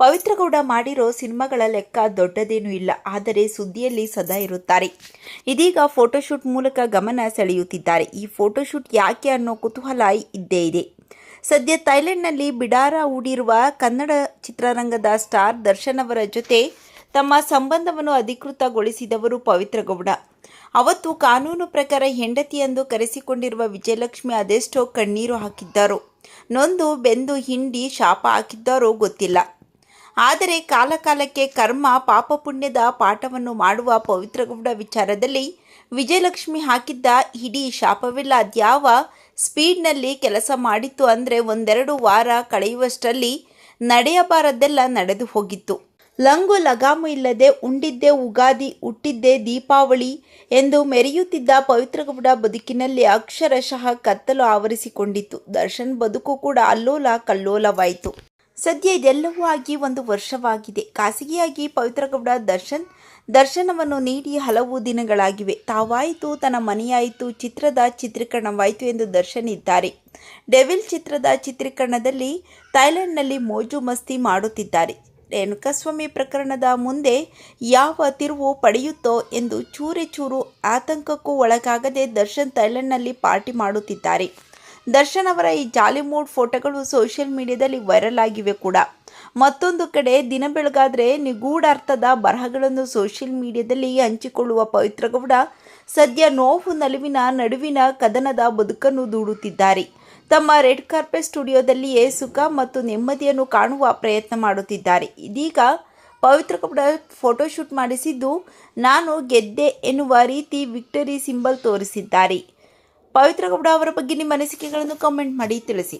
ಪವಿತ್ರ ಗೌಡ ಮಾಡಿರೋ ಸಿನಿಮಾಗಳ ಲೆಕ್ಕ ದೊಡ್ಡದೇನೂ ಇಲ್ಲ, ಆದರೆ ಸುದ್ದಿಯಲ್ಲಿ ಸದಾ ಇರುತ್ತಾರೆ. ಇದೀಗ ಫೋಟೋಶೂಟ್ ಮೂಲಕ ಗಮನ ಸೆಳೆಯುತ್ತಿದ್ದಾರೆ. ಈ ಫೋಟೋಶೂಟ್ ಯಾಕೆ ಅನ್ನೋ ಕುತೂಹಲ ಇದ್ದೇ ಇದೆ. ಸದ್ಯ ಥೈಲೆಂಡ್ನಲ್ಲಿ ಬಿಡಾರ ಹೂಡಿರುವ ಕನ್ನಡ ಚಿತ್ರರಂಗದ ಸ್ಟಾರ್ ದರ್ಶನ್ ಅವರ ಜೊತೆ ತಮ್ಮ ಸಂಬಂಧವನ್ನು ಅಧಿಕೃತಗೊಳಿಸಿದವರು ಪವಿತ್ರಗೌಡ. ಅವತ್ತು ಕಾನೂನು ಪ್ರಕಾರ ಹೆಂಡತಿ ಎಂದು ಕರೆಸಿಕೊಂಡಿರುವ ವಿಜಯಲಕ್ಷ್ಮಿ ಅದೆಷ್ಟೋ ಕಣ್ಣೀರು ಹಾಕಿದ್ದಾರೋ? ನೊಂದು ಬೆಂದು ಹಿಂಡಿ ಶಾಪ ಹಾಕಿದ್ದಾರೋ ಗೊತ್ತಿಲ್ಲ. ಆದರೆ ಕಾಲಕಾಲಕ್ಕೆ ಕರ್ಮ, ಪಾಪ ಪುಣ್ಯದ ಪಾಠವನ್ನು ಮಾಡುವ ಪವಿತ್ರಗೌಡ ವಿಚಾರದಲ್ಲಿ ವಿಜಯಲಕ್ಷ್ಮಿ ಹಾಕಿದ್ದ ಇಡೀ ಶಾಪವಿಲ್ಲ. ಅದ್ಯಾವ ಸ್ಪೀಡ್ನಲ್ಲಿ ಕೆಲಸ ಮಾಡಿತ್ತು ಅಂದರೆ ಒಂದೆರಡು ವಾರ ಕಳೆಯುವಷ್ಟರಲ್ಲಿ ನಡೆಯಬಾರದ್ದೆಲ್ಲ ನಡೆದು ಹೋಗಿತ್ತು. ಲಂಗು ಲಗಾಮು ಇಲ್ಲದೆ ಉಂಡಿದ್ದೇ, ಉಗಾದಿ ಹುಟ್ಟಿದ್ದೇ ದೀಪಾವಳಿ ಎಂದು ಮೆರೆಯುತ್ತಿದ್ದ ಪವಿತ್ರಗೌಡ ಬದುಕಿನಲ್ಲಿ ಅಕ್ಷರಶಃ ಕತ್ತಲು ಆವರಿಸಿಕೊಂಡಿತ್ತು. ದರ್ಶನ್ ಬದುಕು ಕೂಡ ಅಲ್ಲೋಲ ಕಲ್ಲೋಲವಾಯಿತು. ಸದ್ಯ ಇದೆಲ್ಲವೂ ಆಗಿ ಒಂದು ವರ್ಷವಾಗಿದೆ. ಖಾಸಗಿಯಾಗಿ ಪವಿತ್ರಗೌಡ ದರ್ಶನ್, ದರ್ಶನವನ್ನು ನೀಡಿ ಹಲವು ದಿನಗಳಾಗಿವೆ. ತಾವಾಯಿತು, ತನ್ನ ಮನೆಯಾಯಿತು, ಚಿತ್ರದ ಚಿತ್ರೀಕರಣವಾಯಿತು ಎಂದು ದರ್ಶನ್ ಇದ್ದಾರೆ. ಡೆವಿಲ್ ಚಿತ್ರದ ಚಿತ್ರೀಕರಣದಲ್ಲಿ ಥೈಲ್ಯಾಂಡ್ನಲ್ಲಿ ಮೋಜು ಮಸ್ತಿ ಮಾಡುತ್ತಿದ್ದಾರೆ. ರೇಣುಕಾಸ್ವಾಮಿ ಪ್ರಕರಣದ ಮುಂದೆ ಯಾವ ತಿರುವು ಪಡೆಯುತ್ತೋ ಎಂದು ಚೂರೆ ಚೂರು ಆತಂಕಕ್ಕೂ ಒಳಗಾಗದೆ ದರ್ಶನ್ ಥೈಲ್ಯಾಂಡ್ನಲ್ಲಿ ಪಾರ್ಟಿ ಮಾಡುತ್ತಿದ್ದಾರೆ. ದರ್ಶನ್ ಅವರ ಈ ಜಾಲಿ ಮೂಡ್ ಫೋಟೋಗಳು ಸೋಷಿಯಲ್ ಮೀಡಿಯಾದಲ್ಲಿ ವೈರಲ್ ಆಗಿವೆ ಕೂಡ. ಮತ್ತೊಂದು ಕಡೆ ದಿನ ಬೆಳಗಾದರೆ ನಿಗೂಢಾರ್ಥದ ಬರಹಗಳನ್ನು ಸೋಷಿಯಲ್ ಮೀಡಿಯಾದಲ್ಲಿ ಹಂಚಿಕೊಳ್ಳುವ ಪವಿತ್ರಗೌಡ ಸದ್ಯ ನೋವು ನಲಿವಿನ ನಡುವಿನ ಕದನದ ಬದುಕನ್ನು ದೂಡುತ್ತಿದ್ದಾರೆ. ತಮ್ಮ ರೆಡ್ ಕಾರ್ಪೆಟ್ ಸ್ಟುಡಿಯೋದಲ್ಲಿಯೇ ಸುಖ ಮತ್ತು ನೆಮ್ಮದಿಯನ್ನು ಕಾಣುವ ಪ್ರಯತ್ನ ಮಾಡುತ್ತಿದ್ದಾರೆ. ಇದೀಗ ಪವಿತ್ರ ಪವಿತ್ರಗೌಡ ಫೋಟೋಶೂಟ್ ಮಾಡಿಸಿದ್ದು, ನಾನು ಗೆದ್ದೆ ಎನ್ನುವ ರೀತಿ ವಿಕ್ಟರಿ ಸಿಂಬಲ್ ತೋರಿಸಿದ್ದಾರೆ. ಪವಿತ್ರಗೌಡ ಅವರ ಬಗ್ಗೆ ನಿಮ್ಮ ಅನಿಸಿಕೆಗಳನ್ನು ಕಮೆಂಟ್ ಮಾಡಿ ತಿಳಿಸಿ.